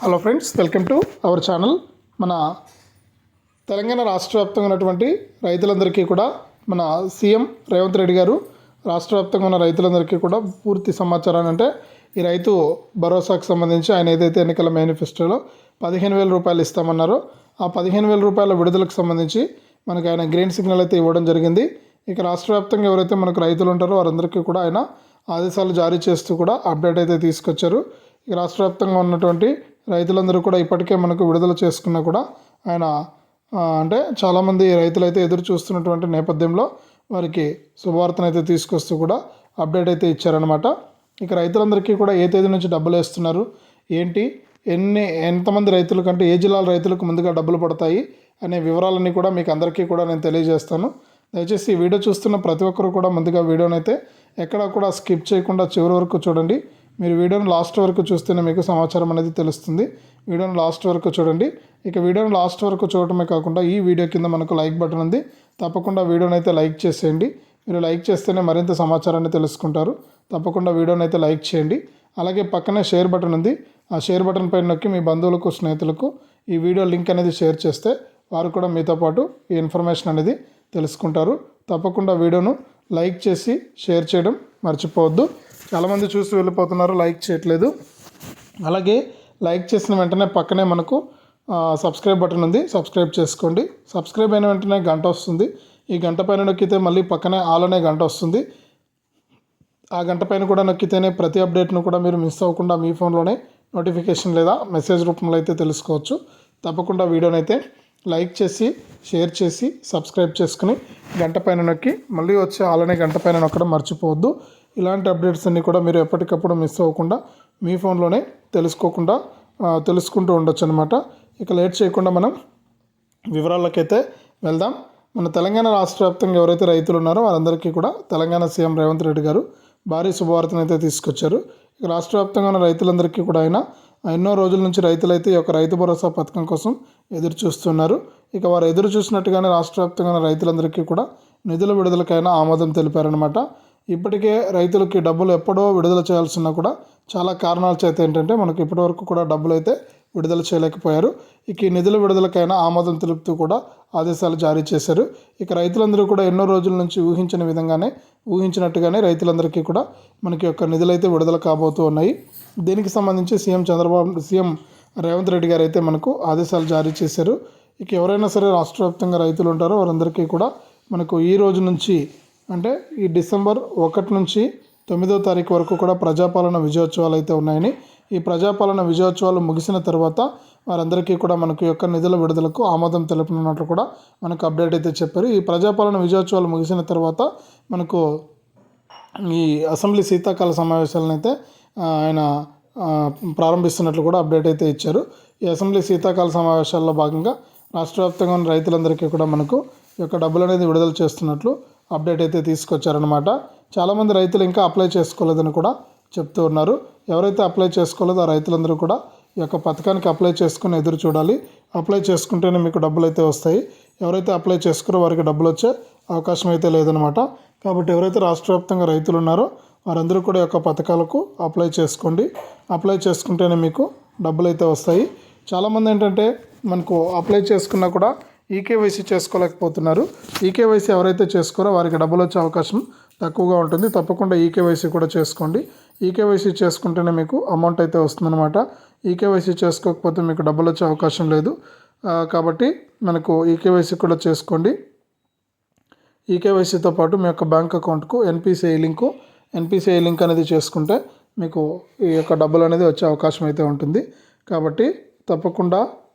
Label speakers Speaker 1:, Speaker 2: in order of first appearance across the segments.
Speaker 1: Hello friends welcome to our channel మన తెలంగాణ రాష్ట్ర వ్యాప్తంగా ఉన్నటువంటి రైతులందరికీ కూడా మన సీఎం రేవంత్ రెడ్డి గారు రాష్ట్ర వ్యాప్తంగా ఉన్న రైతులందరికీ కూడా పూర్తి సమాచారాన్ని అంటే ఈ రైతు భరోసాకు సంబంధించి ఆయన ఏదైతే ఎన్నికల మేనిఫెస్టోలో పదిహేను వేల రూపాయలు ఇస్తామన్నారో ఆ పదిహేను వేల రూపాయల విడుదలకు సంబంధించి మనకు ఆయన గ్రీన్ సిగ్నల్ అయితే ఇవ్వడం జరిగింది. ఇక రాష్ట్ర వ్యాప్తంగా ఎవరైతే మనకు రైతులు ఉంటారో వారందరికీ కూడా ఆయన ఆదేశాలు జారీ చేస్తూ కూడా అప్డేట్ అయితే తీసుకొచ్చారు. ఇక రాష్ట్ర వ్యాప్తంగా ఉన్నటువంటి రైతులందరూ కూడా ఇప్పటికే మనకు విడుదల చేసుకున్నా కూడా ఆయన అంటే చాలామంది రైతులైతే ఎదురు చూస్తున్నటువంటి నేపథ్యంలో వారికి శుభవార్తను అయితే తీసుకొస్తూ కూడా అప్డేట్ అయితే ఇచ్చారనమాట ఇక రైతులందరికీ కూడా ఏ తేదీ నుంచి డబ్బులు వేస్తున్నారు? ఏంటి? ఎన్ని ఎంతమంది రైతులు కంటే ఏ జిల్లాల రైతులకు ముందుగా డబ్బులు పడతాయి? అనే వివరాలన్నీ కూడా మీకు అందరికీ కూడా నేను తెలియజేస్తాను. దయచేసి ఈ వీడియో చూస్తున్న ప్రతి ఒక్కరు కూడా ముందుగా వీడియోనైతే అయితే ఎక్కడా కూడా స్కిప్ చేయకుండా చివరి వరకు చూడండి. మీరు వీడియోను లాస్ట్ వరకు చూస్తేనే మీకు సమాచారం అనేది తెలుస్తుంది. వీడియోను లాస్ట్ వరకు చూడండి. ఇక వీడియోను లాస్ట్ వరకు చూడటమే కాకుండా ఈ వీడియో కింద మనకు లైక్ బటన్ ఉంది. తప్పకుండా వీడియోని అయితే లైక్ చేసేయండి. మీరు లైక్ చేస్తేనే మరింత సమాచారాన్ని తెలుసుకుంటారు. తప్పకుండా వీడియోని అయితే లైక్ చేయండి. అలాగే పక్కనే షేర్ బటన్ ఉంది. ఆ షేర్ బటన్ పైన నొక్కి మీ బంధువులకు స్నేహితులకు ఈ వీడియో లింక్ అనేది షేర్ చేస్తే వారు కూడా మీతో పాటు ఈ ఇన్ఫర్మేషన్ అనేది తెలుసుకుంటారు. తప్పకుండా వీడియోను లైక్ చేసి షేర్ చేయడం మర్చిపోవద్దు. చాలామంది చూసి వెళ్ళిపోతున్నారు లైక్ చేయట్లేదు. అలాగే లైక్ చేసిన వెంటనే పక్కనే మనకు సబ్స్క్రైబ్ బటన్ ఉంది సబ్స్క్రైబ్ చేసుకోండి. సబ్స్క్రైబ్ అయిన వెంటనే గంట వస్తుంది. ఈ గంట పైన నొక్కితే మళ్ళీ పక్కనే ఆల్ అనే గంట వస్తుంది. ఆ గంట పైన కూడా నొక్కితేనే ప్రతి అప్డేట్ను కూడా మీరు మిస్ అవ్వకుండా మీ ఫోన్లోనే నోటిఫికేషన్ లేదా మెసేజ్ రూపంలో అయితే తెలుసుకోవచ్చు. తప్పకుండా వీడియోని అయితే లైక్ చేసి షేర్ చేసి సబ్స్క్రైబ్ చేసుకుని గంట పైన నొక్కి మళ్ళీ వచ్చే ఆలనే గంట పైన నొక్కడం మర్చిపోవద్దు. ఇలాంటి అప్డేట్స్ అన్నీ కూడా మీరు ఎప్పటికప్పుడు మిస్ అవ్వకుండా మీ ఫోన్లోనే తెలుసుకోకుండా తెలుసుకుంటూ ఉండొచ్చు అనమాట ఇక లేట్ చేయకుండా మనం వివరాలకైతే వెళ్దాం. మన తెలంగాణ రాష్ట్ర వ్యాప్తంగా ఎవరైతే రైతులు ఉన్నారో వారందరికీ కూడా తెలంగాణ సీఎం రేవంత్ రెడ్డి గారు భారీ శుభవార్తను అయితే తీసుకొచ్చారు. ఇక రాష్ట్ర వ్యాప్తంగా ఉన్న రైతులందరికీ కూడా ఆయన ఎన్నో రోజుల నుంచి రైతులైతే ఈ యొక్క రైతు భరోసా పథకం కోసం ఎదురు చూస్తున్నారు. ఇక వారు ఎదురు చూసినట్టుగానే రాష్ట్ర వ్యాప్తంగా ఉన్న రైతులందరికీ కూడా నిధుల విడుదలకైనా ఆమోదం తెలిపారనమాట ఇప్పటికే రైతులకి డబ్బులు ఎప్పుడో విడుదల చేయాల్సిన కూడా చాలా కారణాల చేత ఏంటంటే మనకు ఇప్పటివరకు కూడా డబ్బులు అయితే విడుదల చేయలేకపోయారు. ఇక ఈ నిధుల విడుదలకైనా ఆమోదం తెలుపుతూ కూడా ఆదేశాలు జారీ చేశారు. ఇక రైతులందరూ కూడా ఎన్నో రోజుల నుంచి ఊహించిన విధంగానే ఊహించినట్టుగానే రైతులందరికీ కూడా మనకి యొక్క నిధులైతే విడుదల కాబోతూ ఉన్నాయి. దీనికి సంబంధించి సీఎం చంద్రబాబు సీఎం రేవంత్ రెడ్డి గారు అయితే మనకు ఆదేశాలు జారీ చేశారు. ఇక ఎవరైనా సరే రాష్ట్ర వ్యాప్తంగా రైతులు ఉంటారో వారందరికీ కూడా మనకు ఈ రోజు నుంచి అంటే ఈ డిసెంబర్ ఒకటి నుంచి తొమ్మిదో తారీఖు వరకు కూడా ప్రజాపాలన విజయోత్సవాలు అయితే ఉన్నాయని ఈ ప్రజాపాలన విజయోత్సవాలు ముగిసిన తర్వాత వారందరికీ కూడా మనకు యొక్క నిధుల విడుదలకు ఆమోదం తెలుపనున్నట్లు కూడా మనకు అప్డేట్ అయితే చెప్పారు. ఈ ప్రజాపాలన విజయోత్సవాలు ముగిసిన తర్వాత మనకు ఈ అసెంబ్లీ శీతాకాల సమావేశాలను అయితే ఆయన ప్రారంభిస్తున్నట్లు కూడా అప్డేట్ అయితే ఇచ్చారు. ఈ అసెంబ్లీ శీతాకాల సమావేశాల్లో భాగంగా రాష్ట్ర వ్యాప్తంగా ఉన్న రైతులందరికీ కూడా మనకు ఈ యొక్క డబ్బులు అనేది విడుదల చేస్తున్నట్లు అప్డేట్ అయితే తీసుకొచ్చారనమాట చాలామంది రైతులు ఇంకా అప్లై చేసుకోలేదని కూడా చెప్తూ ఉన్నారు. ఎవరైతే అప్లై చేసుకోలేదో ఆ రైతులందరూ కూడా ఈ యొక్క పథకానికి అప్లై చేసుకుని ఎదురు చూడాలి. అప్లై చేసుకుంటేనే మీకు డబ్బులు అయితే వస్తాయి. ఎవరైతే అప్లై చేసుకురో వారికి డబ్బులు వచ్చే అవకాశం అయితే లేదనమాట కాబట్టి ఎవరైతే రాష్ట్ర వ్యాప్తంగా రైతులు ఉన్నారో వారందరూ కూడా ఈ యొక్క పథకాలకు అప్లై చేసుకోండి. అప్లై చేసుకుంటేనే మీకు డబ్బులు అయితే వస్తాయి. చాలామంది ఏంటంటే మనకు అప్లై చేసుకున్నా కూడా ఈకేవైసీ చేసుకోలేకపోతున్నారు. ఈకేవైసీ ఎవరైతే చేసుకోరో వారికి డబ్బులు వచ్చే అవకాశం తక్కువగా ఉంటుంది. తప్పకుండా ఈకేవైసీ కూడా చేసుకోండి. ఈకేవైసీ చేసుకుంటేనే మీకు అమౌంట్ అయితే వస్తుందన్నమాట. ఈకేవైసీ చేసుకోకపోతే మీకు డబ్బులు వచ్చే అవకాశం లేదు. కాబట్టి మనకు ఈకేవైసీ కూడా చేసుకోండి. ఈకేవైసీతో పాటు మీ యొక్క బ్యాంక్ అకౌంట్కు ఎన్పిసిఐ లింకు ఎన్పిసిఐ లింక్ అనేది చేసుకుంటే మీకు ఈ యొక్క డబ్బులు అనేది వచ్చే అవకాశం అయితే ఉంటుంది. కాబట్టి తప్పకుండా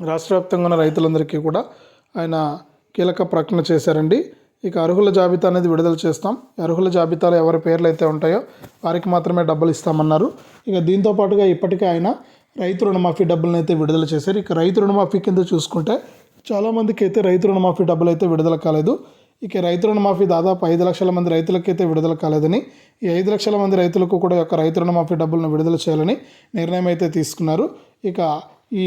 Speaker 1: రాష్ట్ర వ్యాప్తంగా ఉన్న రైతులందరికీ కూడా ఆయన కీలక ప్రకటన చేశారండి. ఇక అర్హుల జాబితా అనేది విడుదల చేస్తాం. అర్హుల జాబితాలో ఎవరి పేర్లు అయితే ఉంటాయో వారికి మాత్రమే డబ్బులు ఇస్తామన్నారు. ఇక దీంతో పాటుగా ఇప్పటికే ఆయన రైతు రుణమాఫీ డబ్బులను అయితే విడుదల చేశారు. ఇక రైతు రుణమాఫీ కింద చూసుకుంటే చాలామందికి అయితే రైతు రుణమాఫీ డబ్బులు అయితే విడుదల కాలేదు. ఇక రైతు రుణమాఫీ దాదాపు ఐదు లక్షల మంది రైతులకైతే విడుదల కాలేదని ఈ ఐదు లక్షల మంది రైతులకు కూడా యొక్క రైతు రుణమాఫీ డబ్బులను విడుదల చేయాలని నిర్ణయం అయితే తీసుకున్నారు. ఇక ఈ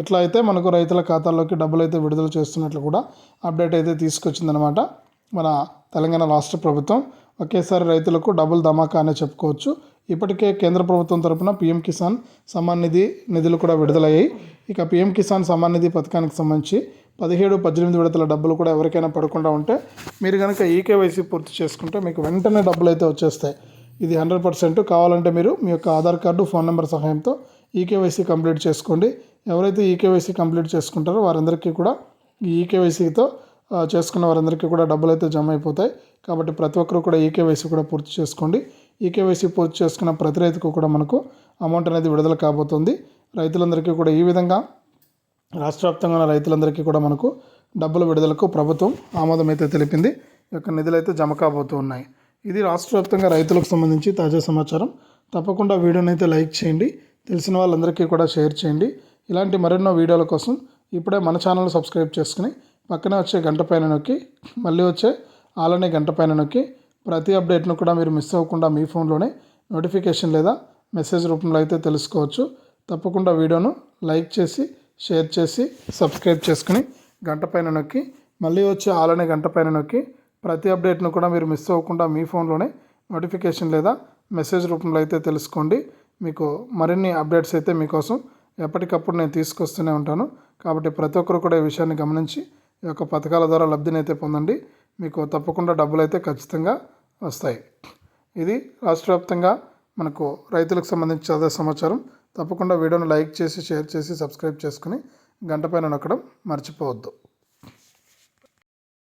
Speaker 1: ఇట్లా అయితే మనకు రైతుల ఖాతాల్లోకి డబ్బులు అయితే విడుదల చేస్తున్నట్లు కూడా అప్డేట్ అయితే తీసుకొచ్చిందనమాట మన తెలంగాణ రాష్ట్ర ప్రభుత్వం ఒకేసారి రైతులకు డబుల్ ధమాకా అనే చెప్పుకోవచ్చు. ఇప్పటికే కేంద్ర ప్రభుత్వం తరపున పీఎం కిసాన్ సమ్మాన్ నిధి నిధులు కూడా విడుదలయ్యాయి. ఇక పీఎం కిసాన్ సమ్మాన్ నిధి పథకానికి సంబంధించి పదిహేడు పద్దెనిమిది విడతల డబ్బులు కూడా ఎవరికైనా పడకుండా ఉంటే మీరు కనుక ఈకేవైసీ పూర్తి చేసుకుంటే మీకు వెంటనే డబ్బులు అయితే వచ్చేస్తాయి. ఇది హండ్రెడ్ పర్సెంట్ కావాలంటే మీరు మీ యొక్క ఆధార్ కార్డు ఫోన్ నెంబర్ సహాయంతో ఈకేవైసీ కంప్లీట్ చేసుకోండి. ఎవరైతే ఈకేవైసీ కంప్లీట్ చేసుకుంటారో వారందరికీ కూడా ఈ ఈకేవైసీతో చేసుకున్న వారందరికీ కూడా డబ్బులు అయితే జమ అయిపోతాయి కాబట్టి ప్రతి ఒక్కరు కూడా ఈకేవైసీ కూడా పూర్తి చేసుకోండి. ఈకేవైసీ పూర్తి చేసుకున్న ప్రతి రైతుకు కూడా మనకు అమౌంట్ అనేది విడుదల కాబోతుంది. రైతులందరికీ కూడా ఈ విధంగా రాష్ట్ర వ్యాప్తంగా ఉన్న రైతులందరికీ కూడా మనకు డబ్బుల విడుదలకు ప్రభుత్వం ఆమోదం అయితే తెలిపింది. ఈ యొక్క నిధులు అయితే జమ కాబోతూ ఉన్నాయి. ఇది రాష్ట్ర వ్యాప్తంగా రైతులకు సంబంధించి తాజా సమాచారం. తప్పకుండా వీడియోని అయితే లైక్ చేయండి. తెలిసిన వాళ్ళందరికీ కూడా షేర్ చేయండి. ఇలాంటి మరెన్నో వీడియోల కోసం ఇప్పుడే మన ఛానల్ సబ్స్క్రైబ్ చేసుకుని పక్కనే వచ్చే గంట పైన నొక్కి మళ్ళీ వచ్చే ఆలనే గంట పైన నొక్కి ప్రతి అప్డేట్ను కూడా మీరు మిస్ అవ్వకుండా మీ ఫోన్లోనే నోటిఫికేషన్ లేదా మెసేజ్ రూపంలో అయితే తెలుసుకోవచ్చు. తప్పకుండా వీడియోను లైక్ చేసి షేర్ చేసి సబ్స్క్రైబ్ చేసుకుని గంట పైన నొక్కి మళ్ళీ వచ్చే ఆలనే గంట పైన నొక్కి ప్రతి అప్డేట్ను కూడా మీరు మిస్ అవ్వకుండా మీ ఫోన్లోనే నోటిఫికేషన్ లేదా మెసేజ్ రూపంలో అయితే తెలుసుకోండి. మీకు మరిన్ని అప్డేట్స్ అయితే మీకోసం ఎప్పటికప్పుడు నేను తీసుకొస్తూనే ఉంటాను. కాబట్టి ప్రతి ఒక్కరు కూడా ఈ విషయాన్ని గమనించి ఈ యొక్క పథకాల ద్వారా లబ్ధిని అయితే పొందండి. మీకు తప్పకుండా డబ్బులు అయితే ఖచ్చితంగా వస్తాయి. ఇది రాష్ట్ర వ్యాప్తంగా మనకు రైతులకు సంబంధించి అదే సమాచారం. తప్పకుండా వీడియోను లైక్ చేసి షేర్ చేసి సబ్స్క్రైబ్ చేసుకుని గంట పైన నొక్కడం మర్చిపోవద్దు.